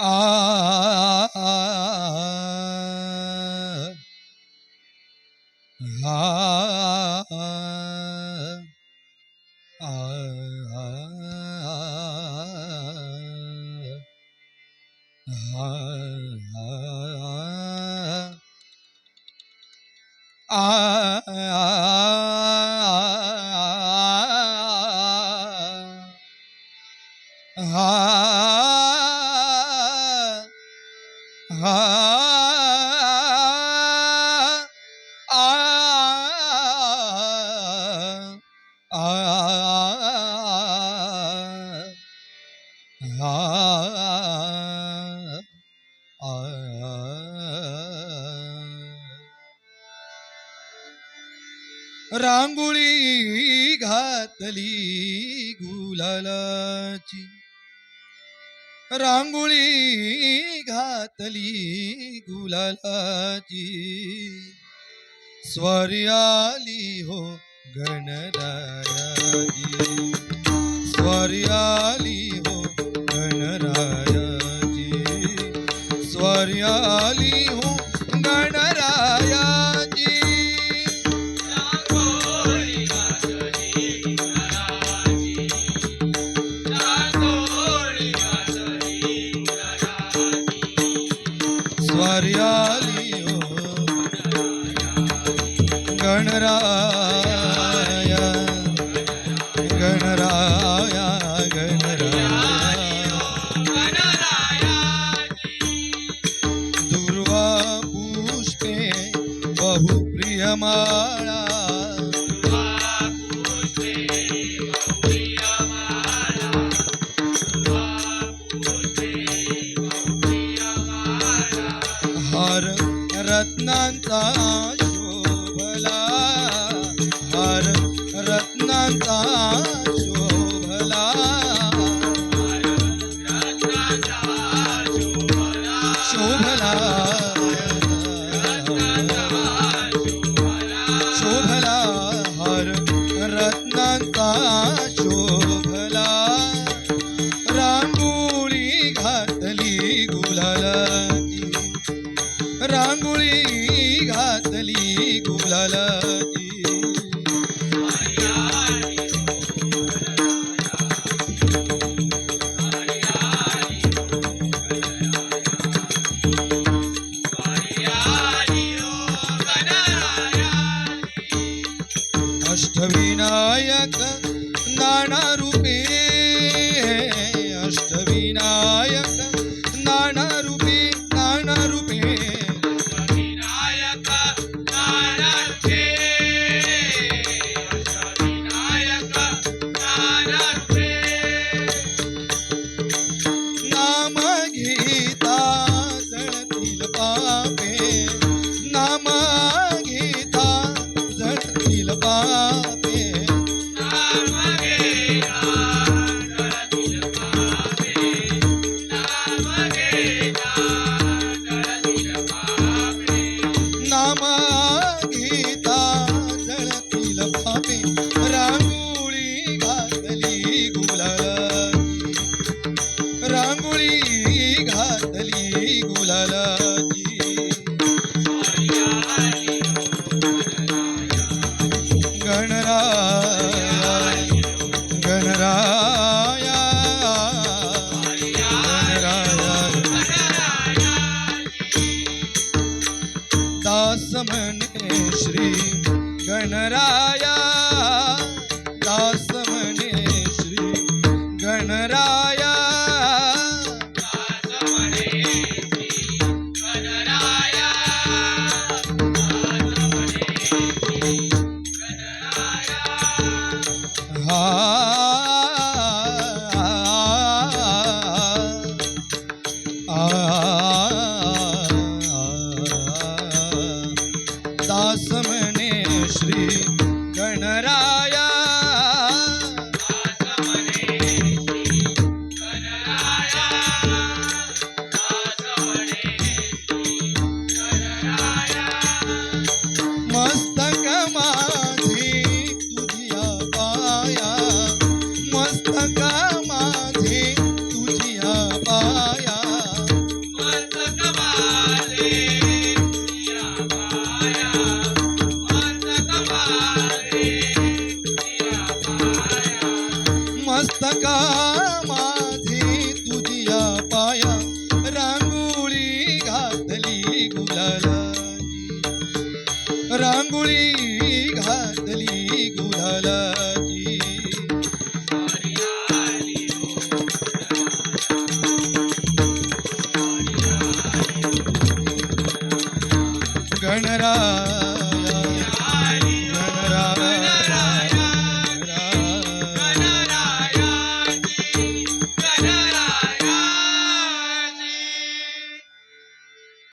ah, ah, ah. ah रांगोळी घातली गुलालाची रांगोळी घातली गुलालाची स्वर्याली हो गणरायाची स्वर्याली हो गणरायाची स्वर्या गणराय गणराय गणराय दुर्वा पुष्पे बहुप्रियमाणा शोभला शोभला शोभला हर रत्नाका शोभला रांगोळी घातली गुलाला रांगोळी घातली गुलाल अष्टविनायक नाना रूपे अष्टविनायक समणे श्री गणरा रांगोळी घातली गुधाला